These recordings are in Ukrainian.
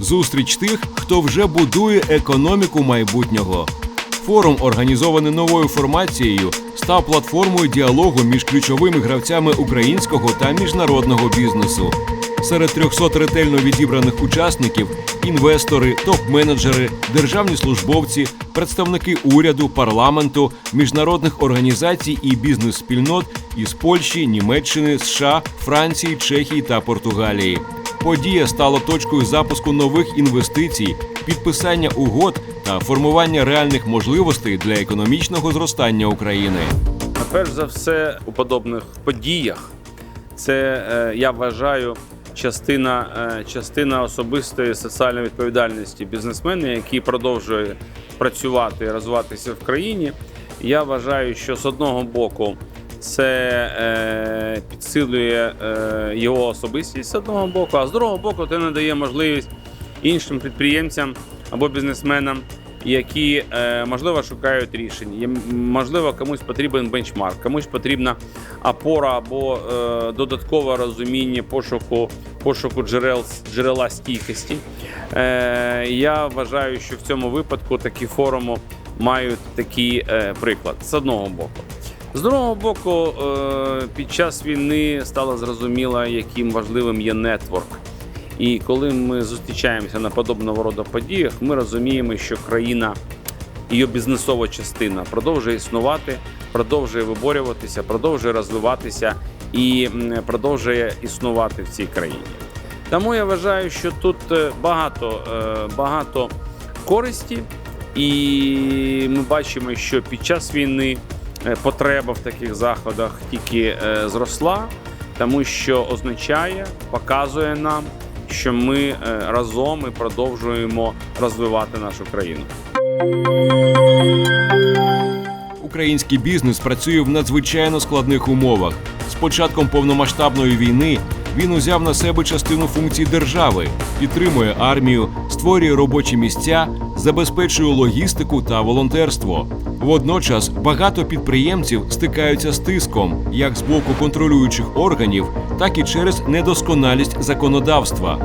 зустріч тих, хто вже будує економіку майбутнього. Форум, організований новою формацією, став платформою діалогу між ключовими гравцями українського та міжнародного бізнесу. Серед 300 ретельно відібраних учасників інвестори, топ-менеджери, державні службовці, представники уряду, парламенту, міжнародних організацій і бізнес-спільнот із Польщі, Німеччини, США, Франції, Чехії та Португалії. Подія стала точкою запуску нових інвестицій, підписання угод та формування реальних можливостей для економічного зростання України. Перш за все, у подобних подіях це е, я вважаю частина, е, частина особистої соціальної відповідальності бізнесмена, який продовжує працювати і розвиватися в країні. Я вважаю, що з одного боку це е, підсилює е, його особистість з одного боку, а з другого боку, це надає можливість іншим підприємцям або бізнесменам які е, можливо шукають рішення. Можливо, комусь потрібен бенчмарк, комусь потрібна опора або е, додаткове розуміння пошуку, пошуку джерел джерела стійкості. Е, я вважаю, що в цьому випадку такі форуми мають такий е, приклад з одного боку. З другого боку, е, під час війни стало зрозуміло, яким важливим є нетворк. І коли ми зустрічаємося на подобного роду подіях, ми розуміємо, що країна, її бізнесова частина продовжує існувати, продовжує виборюватися, продовжує розвиватися і продовжує існувати в цій країні. Тому я вважаю, що тут е, багато, е, багато користі, і ми бачимо, що під час війни потреба в таких заходах тільки е, зросла, тому що означає, показує нам що ми е, разом і продовжуємо розвивати нашу країну. Український бізнес працює в надзвичайно складних умовах. З початком повномасштабної війни він узяв на себе частину функцій держави, підтримує армію, створює робочі місця, забезпечує логістику та волонтерство. Водночас багато підприємців стикаються з тиском як з боку контролюючих органів, так і через недосконалість законодавства.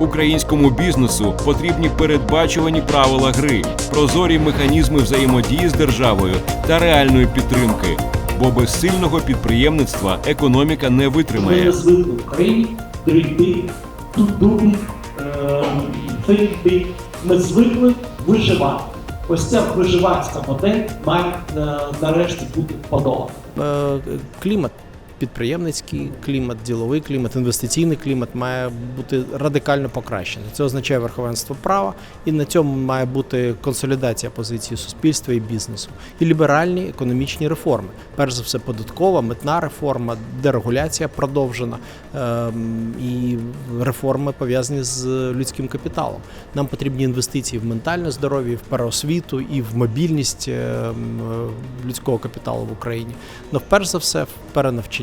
Українському бізнесу потрібні передбачувані правила гри, прозорі механізми взаємодії з державою та реальної підтримки. Бо без сильного підприємництва економіка не Ми витримає. не звикли в Україні прийти тут другий цей бік. Ми звикли виживати. Ось ця виживацька модель має е, нарешті бути подолана. Е, клімат підприємницький клімат, діловий клімат, інвестиційний клімат має бути радикально покращений. Це означає верховенство права, і на цьому має бути консолідація позиції суспільства і бізнесу, і ліберальні економічні реформи. Перш за все, податкова, митна реформа, дерегуляція продовжена ем, і реформи пов'язані з людським капіталом. Нам потрібні інвестиції в ментальне здоров'я, в переосвіту, і в мобільність ем, е, людського капіталу в Україні. Ну, перш за все, в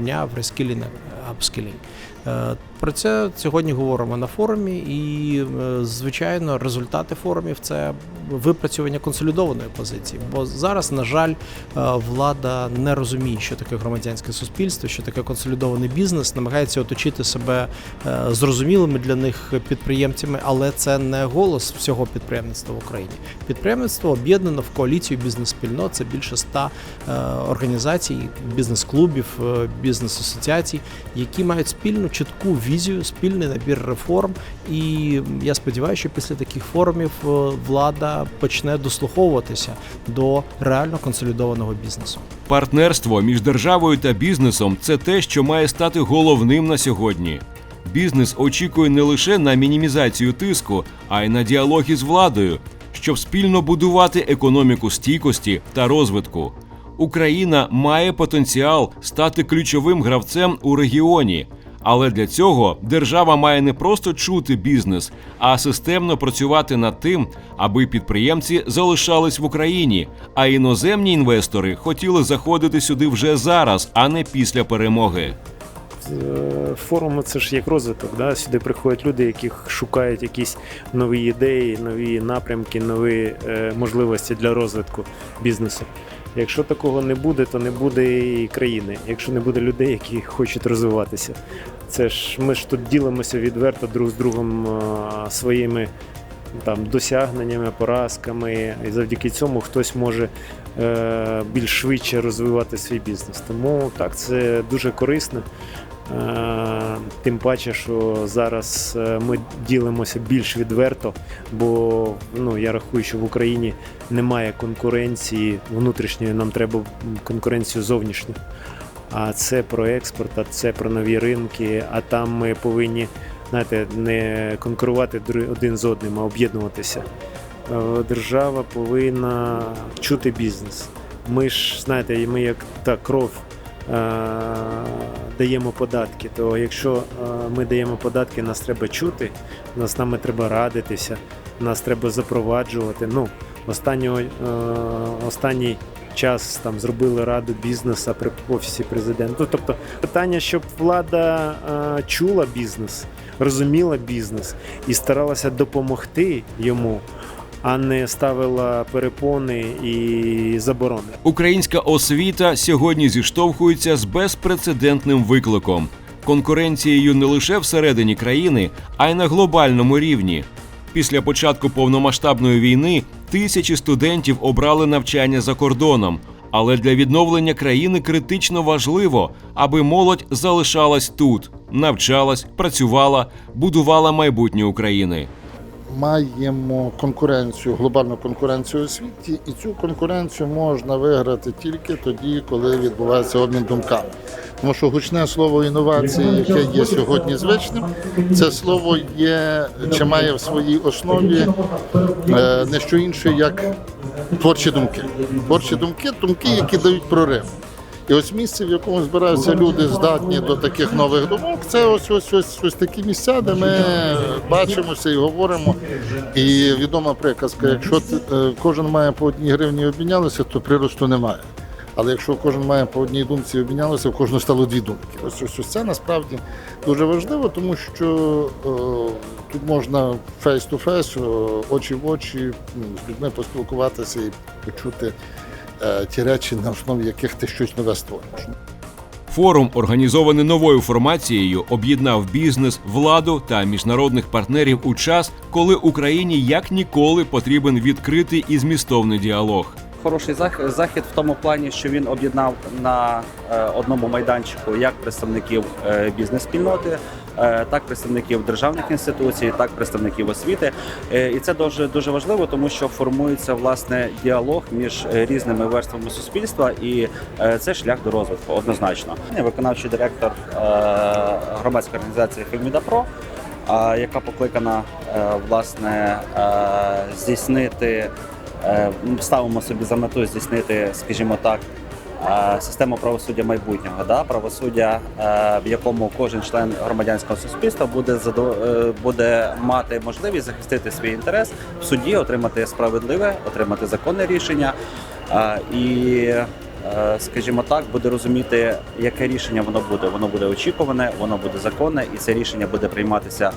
перенавчання, в рескілінг, апскілінг. Е, Про це сьогодні говоримо на форумі, і е, звичайно, результати форумів це випрацювання консолідованої позиції. Бо зараз, на жаль, е, влада не розуміє, що таке громадянське суспільство, що таке консолідований бізнес, намагається оточити себе зрозумілими для них підприємцями, але це не голос всього підприємництва в Україні. Підприємництво об'єднано в коаліцію бізнес-спільнот. Це більше ста організацій, бізнес-клубів, бізнес-асоціацій, які мають спільну чітку візію, спільний набір реформ. І я сподіваюся, що після таких форумів е, влада почне дослуховуватися до реально консолідованого бізнесу. Партнерство між державою та бізнесом це те, що має стати головним на сьогодні. Бізнес очікує не лише на мінімізацію тиску, а й на діалог із владою, щоб спільно будувати економіку стійкості та розвитку. Україна має потенціал стати ключовим гравцем у регіоні. Але для цього держава має не просто чути бізнес, а системно працювати над тим, аби підприємці залишались в Україні, а іноземні інвестори хотіли заходити сюди вже зараз, а не після перемоги. Е, Форуми це ж як розвиток. Да? Сюди приходять люди, які шукають якісь нові ідеї, нові напрямки, нові е, можливості для розвитку бізнесу. Якщо такого не буде, то не буде і країни. Якщо не буде людей, які хочуть розвиватися, Це ж ми ж тут ділимося відверто друг з другом своїми там досягненнями, поразками, і завдяки цьому хтось може е, більш швидше розвивати свій бізнес. Тому так, це дуже корисно. Е, Тим паче, що зараз е, ми ділимося більш відверто, бо ну я рахую, що в Україні немає конкуренції внутрішньої, нам треба конкуренцію зовнішню. А це про експорт, а це про нові ринки. А там ми повинні знаєте, не конкурувати один з одним, а об'єднуватися. Е, Держава повинна чути бізнес. Ми ж знаєте, ми як та кров даємо податки. То якщо е, ми даємо податки, нас треба чути, нас нами треба радитися, нас треба запроваджувати. Ну, останнього, е, останній час там зробили раду бізнесу при офісі президента. Тобто питання, щоб влада е, чула бізнес, розуміла бізнес і старалася допомогти йому, а не ставила перепони і заборони. Українська освіта сьогодні зіштовхується з безпрецедентним викликом конкуренцією не лише всередині країни, а й на глобальному рівні. Після початку повномасштабної війни тисячі студентів обрали навчання за кордоном. Але для відновлення країни критично важливо, аби молодь залишалась тут, навчалась, працювала, будувала майбутнє України. Маємо конкуренцію, глобальну конкуренцію у світі, і цю конкуренцію можна виграти тільки тоді, коли відбувається обмін думками. Тому що гучне слово інновації, яке є сьогодні звичним, це слово є чи має в своїй основі е, не що інше, як творчі думки. Творчі думки, думки, які дають прорив. І ось місце, в якому збираються люди, здатні до таких нових думок, це ось ось ось ось такі місця, де ми бачимося і говоримо. І відома приказка: якщо е, кожен має по одній гривні обмінялися, то приросту немає. Але якщо кожен має по одній думці обмінялися, в кожного стало дві думки. Ось ось, ось це насправді дуже важливо, тому що е, тут можна фейс-ту-фейс, очі в очі з людьми поспілкуватися і почути ті речі, на основі яких ти щось нове створюєш. Форум, організований новою формацією, об'єднав бізнес, владу та міжнародних партнерів у час, коли Україні як ніколи потрібен відкритий і змістовний діалог. Хороший зах- захід в тому плані, що він об'єднав на е, одному майданчику як представників е, бізнес-спільноти, е, так представників державних інституцій, так представників освіти. Е, І це дуже дуже важливо, тому що формується власне діалог між е, різними верствами суспільства, і е, це шлях до розвитку однозначно. Виконавчий директор е, громадської організації Феміда Про. яка покликана е, власне е, здійснити, е, ставимо собі за мету здійснити, скажімо так, е, систему правосуддя майбутнього, да? правосуддя, е, в якому кожен член громадянського суспільства буде е, буде мати можливість захистити свій інтерес в суді, отримати справедливе, отримати законне рішення і. е, Скажімо так, буде розуміти, яке рішення воно буде. Воно буде очікуване, воно буде законне, і це рішення буде прийматися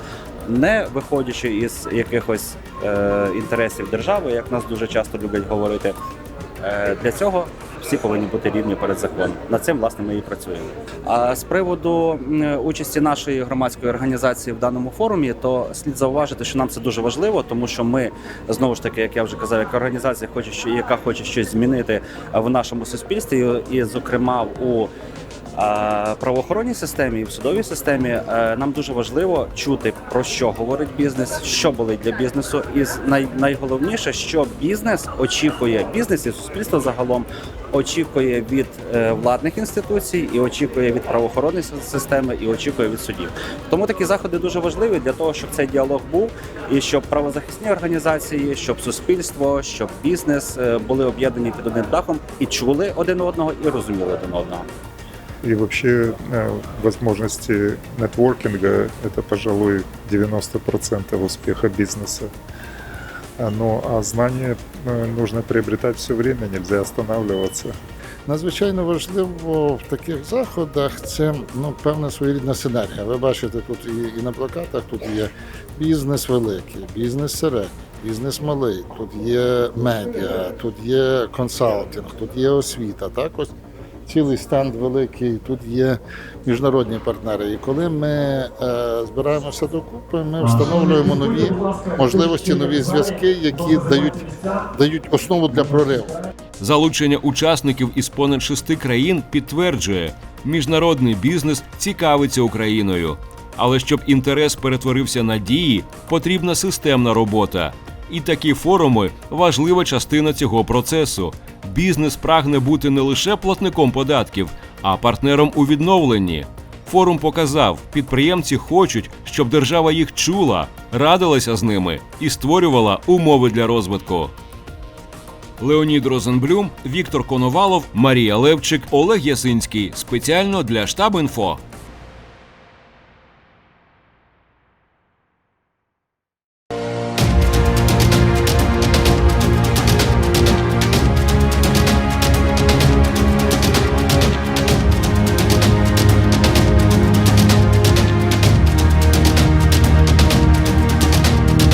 не виходячи із якихось е, інтересів держави, як нас дуже часто люблять говорити. Е, для цього всі повинні бути рівні перед законом. Над цим власне ми і працюємо. А з приводу участі нашої громадської організації в даному форумі, то слід зауважити, що нам це дуже важливо, тому що ми знову ж таки, як я вже казав, як організація, хоче яка хоче щось змінити в нашому суспільстві, і, зокрема у правоохоронній системі і в судовій системі е, нам дуже важливо чути про що говорить бізнес, що болить для бізнесу, і най, найголовніше, що бізнес очікує, бізнес і суспільство загалом очікує від е, владних інституцій, і очікує від правоохоронної системи, і очікує від судів. Тому такі заходи дуже важливі для того, щоб цей діалог був, і щоб правозахисні організації, щоб суспільство, щоб бізнес е, були об'єднані під одним дахом і чули один одного, і розуміли один одного. И вообще э, возможности нетворкинга – это, пожалуй, 90% успеха бизнеса. А, Ну, а знания э, нужно приобретать все время, нельзя останавливаться. Надзвичайно важливо в таких заходах це ну, певна своєрідна синергія. Ви бачите, тут і, і на плакатах тут є бізнес великий, бізнес середній, бізнес малий, тут є медіа, тут є консалтинг, тут є освіта. Так ось цілий стенд великий. Тут є міжнародні партнери. І коли ми е, збираємося докупи, ми встановлюємо нові можливості, нові зв'язки, які дають, дають основу для прориву. Залучення учасників із понад шести країн підтверджує, міжнародний бізнес цікавиться Україною. Але щоб інтерес перетворився на дії, потрібна системна робота. І такі форуми важлива частина цього процесу. Бізнес прагне бути не лише платником податків, а партнером у відновленні. Форум показав, підприємці хочуть, щоб держава їх чула, радилася з ними і створювала умови для розвитку. Леонід Розенблюм, Віктор Коновалов, Марія Левчик, Олег Ясинський. Спеціально для штаб інфо.